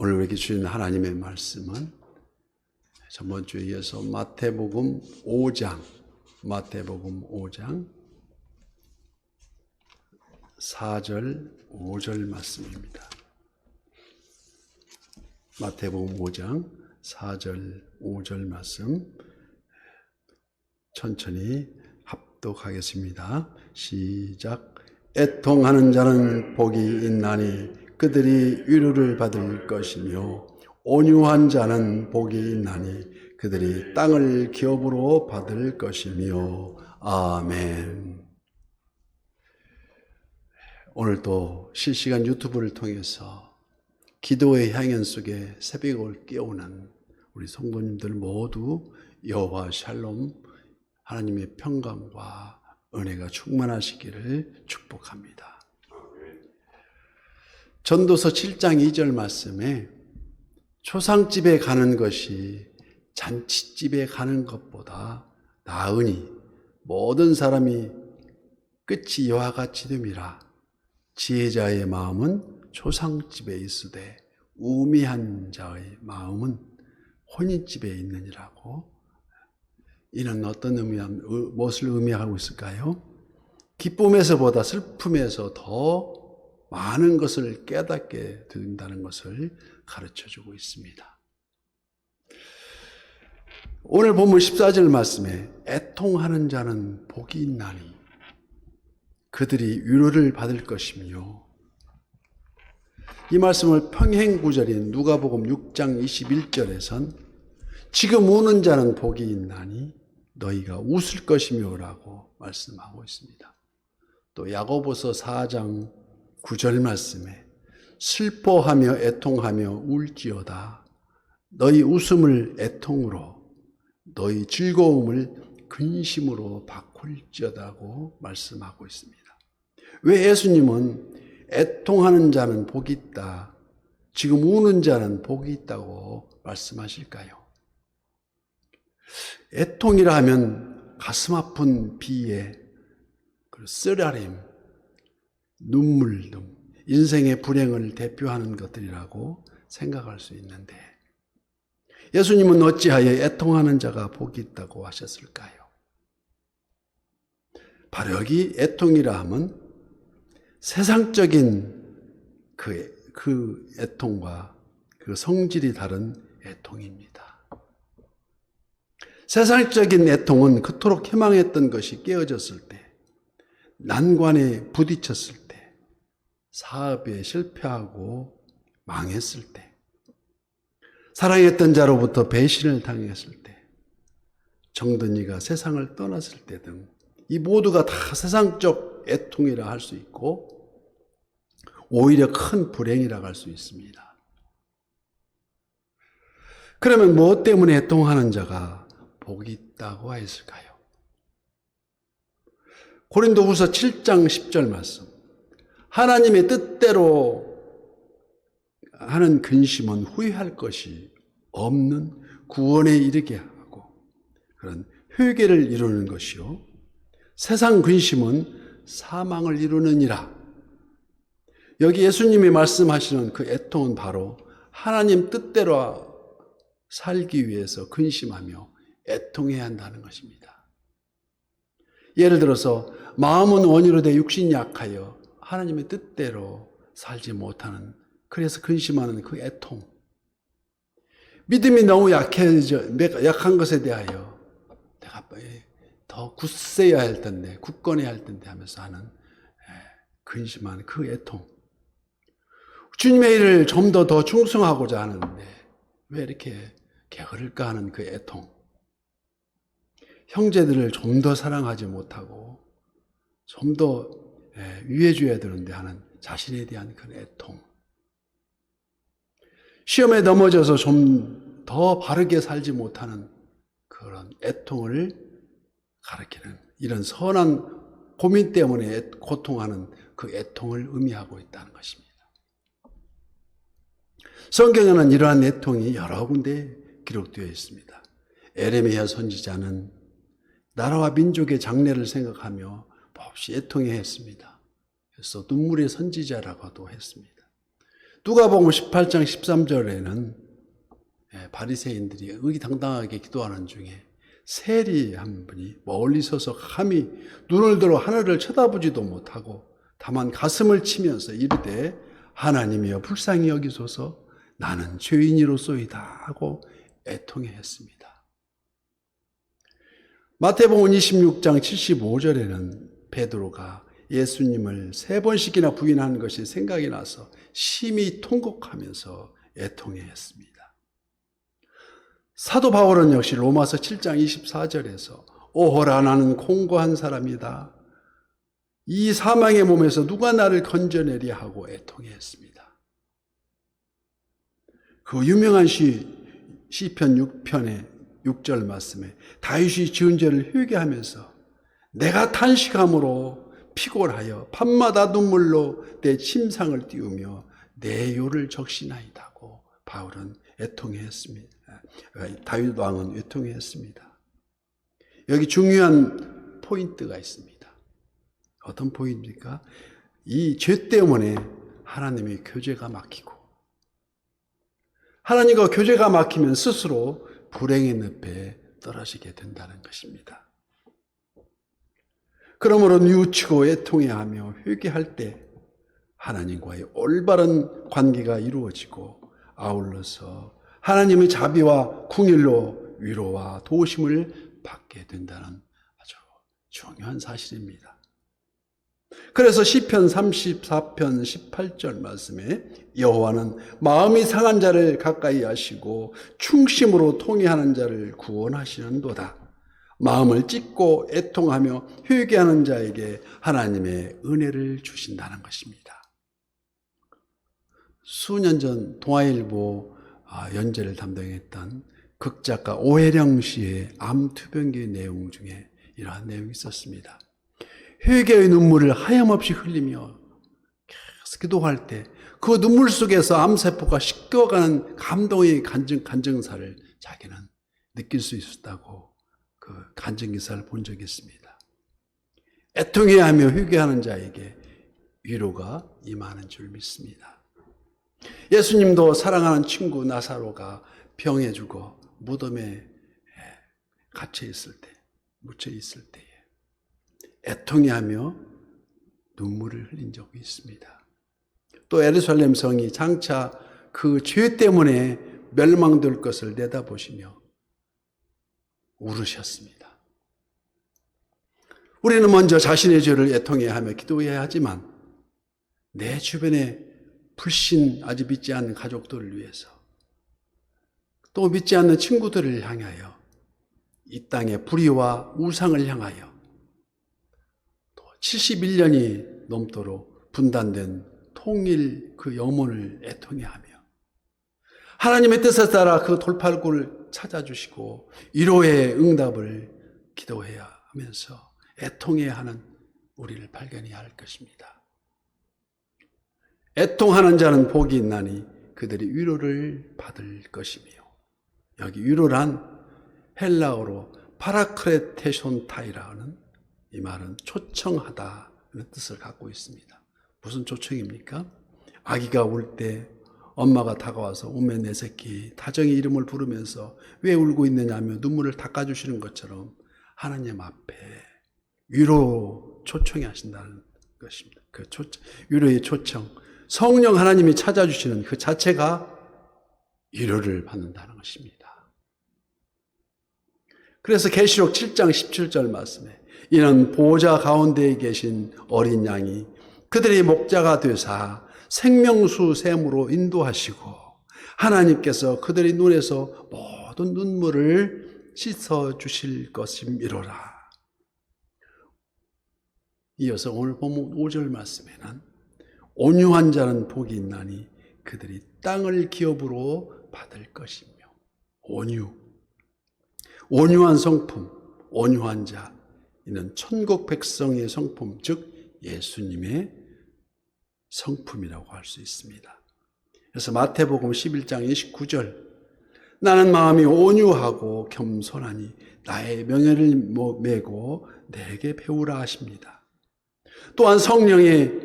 오늘 우리에게 주신 하나님의 말씀은 전번 주에 이어서 마태복음 5장, 마태복음 5장 4절, 5절 말씀입니다. 마태복음 5장 4절, 5절 말씀 천천히 합독하겠습니다. 시작. 애통하는 자는 복이 있나니 그들이 위로를 받을 것이며 온유한 자는 복이 있나니 그들이 땅을 기업으로 받을 것이며 아멘. 오늘도 실시간 유튜브를 통해서 기도의 향연 속에 새벽을 깨우는 우리 성도님들 모두 여호와 샬롬 하나님의 평강과 은혜가 충만하시기를 축복합니다. 전도서 7장 2절 말씀에 초상집에 가는 것이 잔치집에 가는 것보다 나으니 모든 사람이 끝이 이와 같이 됨이라 지혜자의 마음은 초상집에 있으되 우미한 자의 마음은 혼인집에 있느니라고 이는 어떤 의미, 무엇을 의미하고 있을까요? 기쁨에서보다 슬픔에서 더 많은 것을 깨닫게 된다는 것을 가르쳐 주고 있습니다. 오늘 본문 14절 말씀에 애통하는 자는 복이 있나니 그들이 위로를 받을 것이며 이 말씀을 평행 구절인 누가복음 6장 21절에선 지금 우는 자는 복이 있나니 너희가 웃을 것이며라고 말씀하고 있습니다. 또 야고보서 4장 9절 말씀에 슬퍼하며 애통하며 울지어다 너희 웃음을 애통으로 너희 즐거움을 근심으로 바꿀지어다고 말씀하고 있습니다. 왜 예수님은 애통하는 자는 복이 있다. 지금 우는 자는 복이 있다고 말씀하실까요? 애통이라 하면 가슴 아픈 비애, 쓰라림, 눈물 등 인생의 불행을 대표하는 것들이라고 생각할 수 있는데 예수님은 어찌하여 애통하는 자가 복이 있다고 하셨을까요? 바로 여기 애통이라 하면 세상적인 그, 그 애통과 그 성질이 다른 애통입니다. 세상적인 애통은 그토록 희망했던 것이 깨어졌을 때, 난관에 부딪혔을 때, 사업에 실패하고 망했을 때, 사랑했던 자로부터 배신을 당했을 때, 정든이가 세상을 떠났을 때 등, 이 모두가 다 세상적 애통이라 할 수 있고, 오히려 큰 불행이라고 할수 있습니다. 그러면 무엇 때문에 애통하는 자가 복이 있다고 했을까요? 고린도후서 7장 10절 말씀. 하나님의 뜻대로 하는 근심은 후회할 것이 없는 구원에 이르게 하고 그런 회개를 이루는 것이요. 세상 근심은 사망을 이루느니라. 여기 예수님이 말씀하시는 그 애통은 바로 하나님 뜻대로 살기 위해서 근심하며 애통해야 한다는 것입니다. 예를 들어서 마음은 원이로 돼 육신이 약하여 하나님의 뜻대로 살지 못하는 그래서 근심하는 그 애통. 믿음이 너무 약해져 약한 것에 대하여 내가 더 굳세야 할 텐데 굳건해야 할 텐데 하면서 하는 근심하는 그 애통. 주님의 일을 좀 더 더 충성하고자 하는데 왜 이렇게 게으를까 하는 그 애통. 형제들을 좀 더 사랑하지 못하고 좀더 위해줘야 되는데 하는 자신에 대한 그 애통. 시험에 넘어져서 좀 더 바르게 살지 못하는 그런 애통을 가르치는 이런 선한 고민 때문에 고통하는 그 애통을 의미하고 있다는 것입니다. 성경에는 이러한 애통이 여러 군데 기록되어 있습니다. 에레미야 선지자는 나라와 민족의 장래를 생각하며 몹시 애통해 했습니다. 그래서 눈물의 선지자라고도 했습니다. 누가복음 18장 13절에는 예, 바리새인들이 의기당당하게 기도하는 중에 세리 한 분이 멀리 서서 감히 눈을 들어 하늘을 쳐다보지도 못하고 다만 가슴을 치면서 이르되 하나님이여 불쌍히 여기소서 나는 죄인이로소이다 하고 애통해 했습니다. 마태복음 26장 75절에는 베드로가 예수님을 세 번씩이나 부인하는 것이 생각이 나서 심히 통곡하면서 애통해 했습니다. 사도 바울은 역시 로마서 7장 24절에서 오호라 나는 공고한 사람이다. 이 사망의 몸에서 누가 나를 건져내리 하고 애통해 했습니다. 그 유명한 시 시편 6편의 6절 말씀에 다윗이 지은 죄를 회개하면서 내가 탄식함으로 피곤하여 밤마다 눈물로 내 침상을 띄우며 내 요를 적시나이다고 바울은 애통했습니다. 다윗 왕은 애통했습니다. 여기 중요한 포인트가 있습니다. 어떤 포인트입니까? 이 죄 때문에 하나님의 교제가 막히고 하나님과 교제가 막히면 스스로 불행의 늪에 떨어지게 된다는 것입니다. 그러므로 뉘우치고 애통해하며 회개할 때 하나님과의 올바른 관계가 이루어지고 아울러서 하나님의 자비와 궁일로 위로와 도우심을 받게 된다는 아주 중요한 사실입니다. 그래서 시편 34편 18절 말씀에 여호와는 마음이 상한 자를 가까이 하시고 충심으로 통회하는 자를 구원하시는도다. 마음을 찢고 애통하며 회개하는 자에게 하나님의 은혜를 주신다는 것입니다. 수년 전 동아일보 아, 연재를 담당했던 극작가 오혜령 씨의 암투병기 내용 중에 이러한 내용이 있었습니다. 회개의 눈물을 하염없이 흘리며 계속 기도할 때 그 눈물 속에서 암세포가 씻겨가는 감동의 간증, 간증사를 자기는 느낄 수 있었다고 그 간증 기사를 본 적이 있습니다. 애통해야 하며 회개하는 자에게 위로가 임하는 줄 믿습니다. 예수님도 사랑하는 친구 나사로가 병에 죽어 무덤에 갇혀 있을 때, 묻혀 있을 때에 애통해하며 눈물을 흘린 적이 있습니다. 또 에르살렘 성이 장차 그 죄 때문에 멸망될 것을 내다보시며 울으셨습니다. 우리는 먼저 자신의 죄를 애통해야 하며 기도해야 하지만 내 주변에 불신 아직 믿지 않는 가족들을 위해서 또 믿지 않는 친구들을 향하여 이 땅의 불의와 우상을 향하여 또 71년이 넘도록 분단된 통일 그 영혼을 애통해 하며 하나님의 뜻에 따라 그 돌팔구를 찾아주시고 위로의 응답을 기도해야 하면서 애통해야 하는 우리를 발견해야 할 것입니다. 애통하는 자는 복이 있나니 그들이 위로를 받을 것이며 여기 위로란 헬라어로 파라크레테손타이라는 이 말은 초청하다는 뜻을 갖고 있습니다. 무슨 초청입니까? 아기가 울 때 엄마가 다가와서 오메 내 새끼 다정히 이름을 부르면서 왜 울고 있느냐며 눈물을 닦아주시는 것처럼 하나님 앞에 위로 초청이 하신다는 것입니다. 그 초청, 위로의 초청. 성령 하나님이 찾아주시는 그 자체가 위로를 받는다는 것입니다. 그래서 계시록 7장 17절 말씀에 이는 보호자 가운데에 계신 어린 양이 그들의 목자가 되사 생명수 샘으로 인도하시고 하나님께서 그들의 눈에서 모든 눈물을 씻어 주실 것임이로라. 이어서 오늘 본문 5절 말씀에는 온유한 자는 복이 있나니 그들이 땅을 기업으로 받을 것이며 온유 온유한 성품 온유한 자 이는 천국 백성의 성품 즉 예수님의 성품이라고 할 수 있습니다. 그래서 마태복음 11장 29절 나는 마음이 온유하고 겸손하니 나의 명예를 메고 내게 배우라 하십니다. 또한 성령의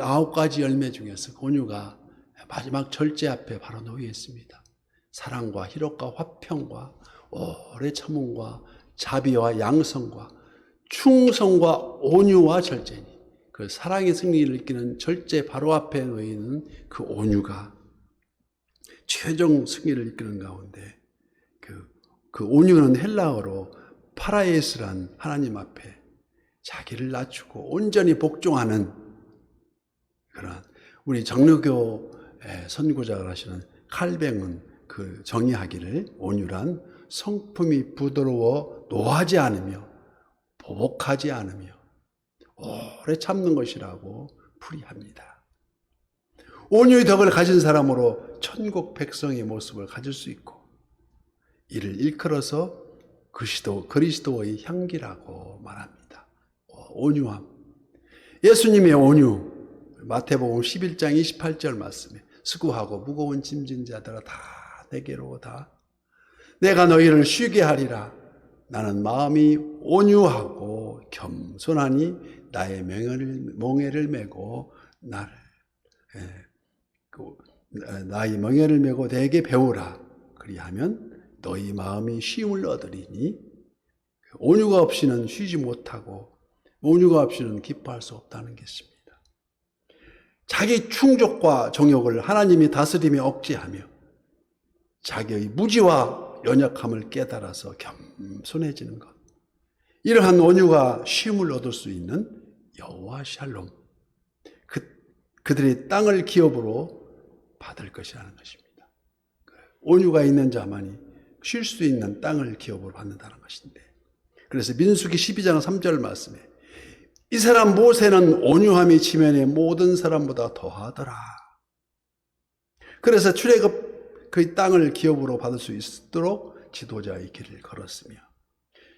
아홉 가지 열매 중에서 온유가 마지막 절제 앞에 바로 놓여 있습니다. 사랑과 희락과 화평과 오래 참음과 자비와 양성과 충성과 온유와 절제니 그 사랑의 승리를 이끄는 절제 바로 앞에 놓여 있는 그 온유가 최종 승리를 이끄는 가운데 그, 그 온유는 헬라어로 파라에스란 하나님 앞에 자기를 낮추고 온전히 복종하는 그런 우리 정료교 선구자를 하시는 칼뱅은 그 정의하기를 온유란 성품이 부드러워 노하지 않으며 보복하지 않으며 오래 참는 것이라고 풀이합니다. 온유의 덕을 가진 사람으로 천국 백성의 모습을 가질 수 있고 이를 일컬어서 그리스도, 그리스도의 향기라고 말합니다. 온유함. 예수님의 온유. 마태복음 11장 28절 말씀에 수고하고 무거운 짐진 자들아 다 내게로 오다. 내가 너희를 쉬게 하리라. 나는 마음이 온유하고 겸손하니 나의 명예를, 멍에를 메고 나를 예, 그, 나의 멍에를 메고 내게 배우라. 그리하면 너희 마음이 쉼을 얻으리니 온유가 없이는 쉬지 못하고 온유가 없이는 기뻐할 수 없다는 것입니다. 자기 충족과 정욕을 하나님이 다스림에 억제하며 자기의 무지와 연약함을 깨달아서 겸손해지는 것. 이러한 온유가 쉼을 얻을 수 있는 여호와 샬롬. 그, 그들이 땅을 기업으로 받을 것이라는 것입니다. 온유가 있는 자만이 쉴 수 있는 땅을 기업으로 받는다는 것인데. 그래서 민수기 12장 3절 말씀에 이 사람 모세는 온유함이 지면의 모든 사람보다 더하더라. 그래서 출애굽 그 땅을 기업으로 받을 수 있도록 지도자의 길을 걸었으며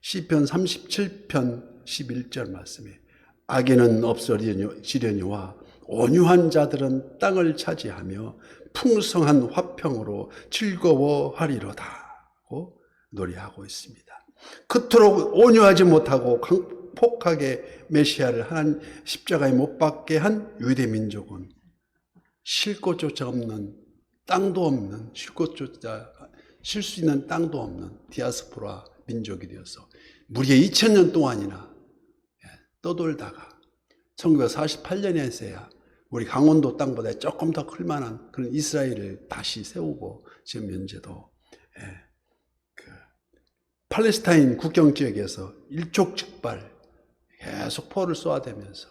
시편 37편 11절 말씀에 악인은 없어지려니와 온유한 자들은 땅을 차지하며 풍성한 화평으로 즐거워하리로다고 노래하고 있습니다. 그토록 온유하지 못하고 강폭하게 메시아를 한 십자가에 못 박게 한 유대 민족은 쉴 곳조차 없는 땅도 없는 쉴 곳조차 쉴 수 있는 땅도 없는 디아스포라 민족이 되어서 무려 2000년 동안이나 떠돌다가 1948년에서야 우리 강원도 땅보다 조금 더 클만한 그런 이스라엘을 다시 세우고 지금 현재도 그 팔레스타인 국경 지역에서 일촉즉발 계속 포를 쏘아대면서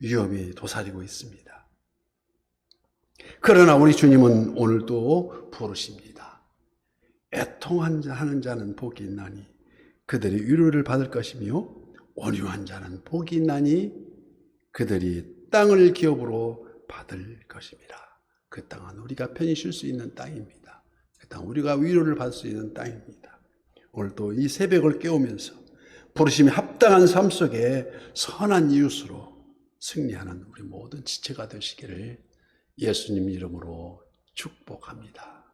위험이 도사리고 있습니다. 그러나 우리 주님은 오늘도 부르십니다. 애통한 자 하는 자는 복이 있나니 그들이 위로를 받을 것이며 온유한 자는 복이 있나니 그들이 땅을 기업으로 받을 것입니다. 그 땅은 우리가 편히 쉴 수 있는 땅입니다. 그 땅 우리가 위로를 받을 수 있는 땅입니다. 오늘도 이 새벽을 깨우면서 부르심이 합당한 삶 속에 선한 이웃으로 승리하는 우리 모든 지체가 되시기를 예수님 이름으로 축복합니다.